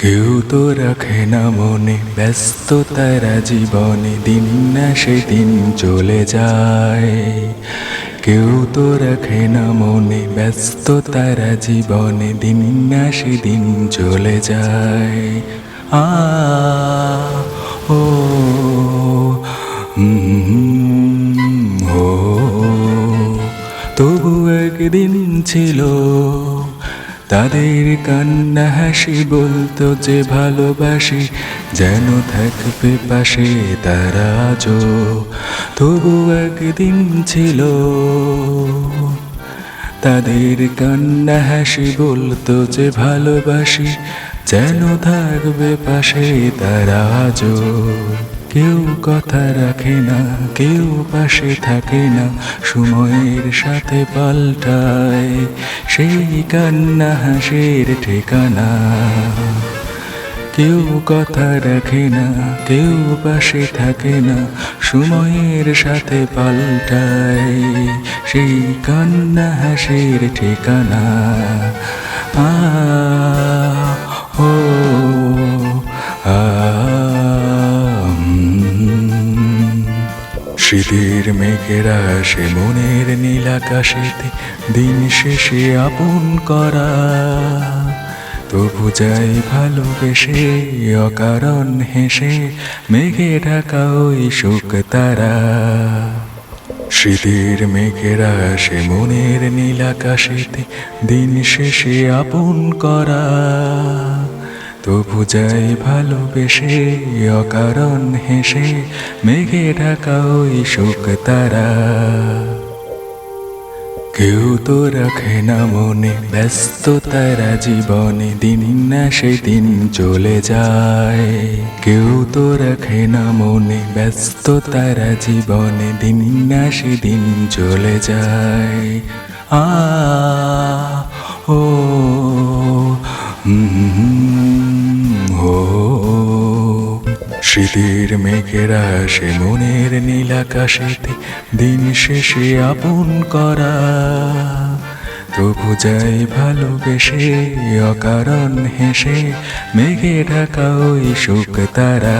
কেউ তো রাখে না মনে ব্যস্ত তারা জীবনে, দিন না সেদিন চলে যায়। কেউ তো রাখে না মনে ব্যস্ত তারা জীবনে, দিন না সেদিন চলে যায়। আ, ও ও, তবু একদিন ছিল তাদের কান্না হাসি বলতো যে ভালোবাসি, যেন থাকবে পাশে তারা আজও। তবু একদিন ছিল, তাদের কান্না হাসি বলতো যে ভালোবাসি, যেন থাকবে পাশে তারা আজও। কেউ কথা রাখে না, কেউ পাশে থাকে না, সময়ের সাথে পাল্টায় সেই কান্না হাসির ঠিকানা। কেউ কথা রাখে না, কেউ পাশে থাকে না, সময়ের সাথে পাল্টায় সেই কান্না হাসির ঠিকানা। আ শীতের মেঘেরা সে মনের নীল আকাশেতে দিন শেষে আপন করা। তবু যাই ভালোবেসে, অকারণ হেসে, মেঘে ঢাকা ওই শোক তারা। শীতের মেঘেরা সে মনের নীল আকাশেতে দিন শেষে আপন করা। তবু যাই ভালোবেসে, অকারণ হেসে, মেঘে ঢাকা ওই শোক তারা। কেউ তো রাখে না মনে ব্যস্ত তারা জীবনে দিন না সেদিন চলে যায়। কেউ তো রাখে না মনে ব্যস্ত তারা জীবনে দিন না সেদিন চলে যায়। আ শীতের মেঘেরা সে মনের নীলাকাশেতে দিন শেষে আপন করা। তবু যাই ভালোবেসে, অকারণ হেসে, মেঘে ঢাকা ওই শোক তারা।